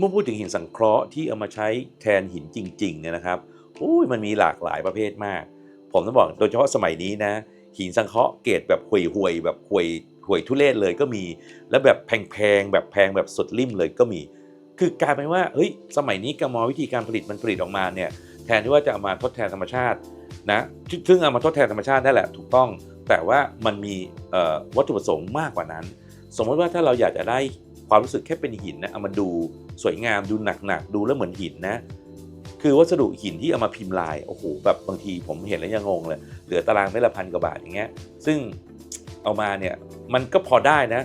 เมื่อพูดถึงหินสังเคราะห์ที่เอามาใช้แทนหินจริงๆเนี่ยนะครับอุ้ยมันมีหลากหลายประเภทมาก ผมต้องบอกโดยเฉพาะสมัยนี้นะ หินสังเคราะห์เกรดแบบห่วยห่วยๆแบบห่วยห่วยทุเรศเลยก็มี แล้วแบบแพงๆแบบแพงแบบสุดริมเลยก็มี คือกลายเป็นว่าเฮ้ยสมัยนี้กรรมวิธีการผลิตมันผลิตออกมาเนี่ยแทนที่ว่าจะเอามาทดแทนธรรมชาตินะซึ่งเอามาทดแทนธรรมชาติได้แหละถูกต้อง แต่ว่ามันมีวัตถุประสงค์มากกว่านั้น สมมติว่าถ้าเราอยากจะได้ ความรู้สึกแค่เป็นหินนะเอามาดูสวยงามดูหนักๆดูแล้วเหมือนหินนะ คือวัสดุหินที่เอามาพิมพ์ลายโอ้โหแบบบางทีผมเห็นแล้วยังงงเลยเหลือตารางไม่ละพันกว่าบาทอย่างเงี้ยซึ่งเอามาเนี่ยมันก็พอได้นะ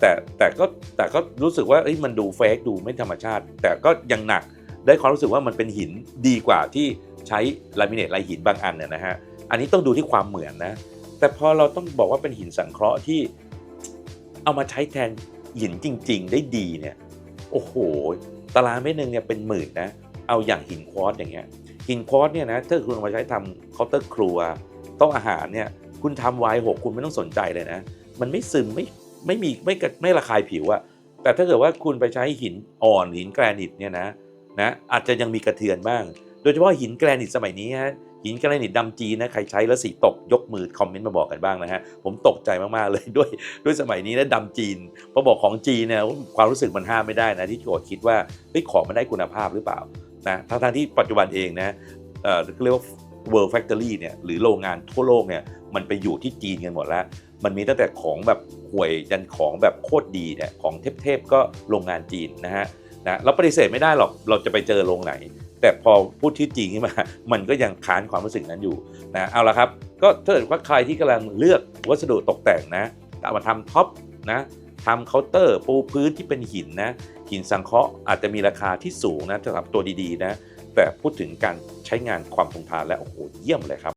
แต่แต่ก็แต่ก็รู้สึกว่าเอ้ยมันดูเฟกดูไม่ธรรมชาติ แต่ก็ยังหนักได้ความรู้สึกว่ามันเป็นหินดีกว่าที่ใช้ลามิเนตลายหินบางอันเนี่ยนะฮะอันนี้ต้องดูที่ความเหมือนนะ แต่พอเราต้องบอกว่าเป็นหินสังเคราะห์ที่เอามาใช้แทน หินจริง ๆ ได้ดีเนี่ยโอ้โห ตารางเมตรหนึ่งเนี่ยเป็นหมื่นนะเอาอย่างหินควอตอย่างเงี้ยหินควอตเนี่ยนะถ้าคุณมาใช้ทำเคาน์เตอร์ครัวโต๊ะอาหารเนี่ยคุณทำไวน์หกคุณไม่ต้องสนใจเลยนะ มันไม่ซึมไม่ไม่มีไม่กระไม่ระคายผิวอะแต่ถ้าเกิดว่าคุณไปใช้หินอ่อนหินแกรนิตเนี่ยนะนะอาจจะยังมีกระเทือนบ้าง โดยเฉพาะหินแกรนิตสมัยนี้ฮะ หินกรนิตดำจีนนะใครใช้แล้วสีตกยกมือคอมเมนต์มาบอกกันบ้างนะฮะผมตกใจมากๆเลยด้วยด้วยสมัยนี้นะดำจีนพอบอกของจีนเนี่ยความรู้สึกมันห้ามไม่ได้นะที่โจทย์คิดว่าเฮ้ยของมันได้คุณภาพหรือเปล่านะทั้งๆที่ปัจจุบันเองนะเอ่อเรียกว่า World Factory เนี่ยหรือโรงงานทั่วโลกเนี่ยมันไปอยู่ที่จีนกันหมดแล้ว มันมีตั้งแต่ของแบบห่วยยันของแบบโคตรดีเนี่ยของเทพๆก็โรงงานจีนนะฮะนะเราปฏิเสธไม่ได้หรอกเราจะไปเจอโรงไหน แต่พอพูดที่จริงขึ้นมา มันก็ยังค้านความรู้สึกนั้นอยู่นะเอาละครับ ก็ถ้าเกิดว่าใครที่กำลังเลือกวัสดุตกแต่งนะเอามาทำท็อปนะทำเคาน์เตอร์ปูพื้นที่เป็นหินนะหินสังเคราะห์อาจจะมีราคาที่สูงนะสำหรับตัวดีๆนะแต่พูดถึงการใช้งานความทนทานและโอ้โหเยี่ยมเลยครับ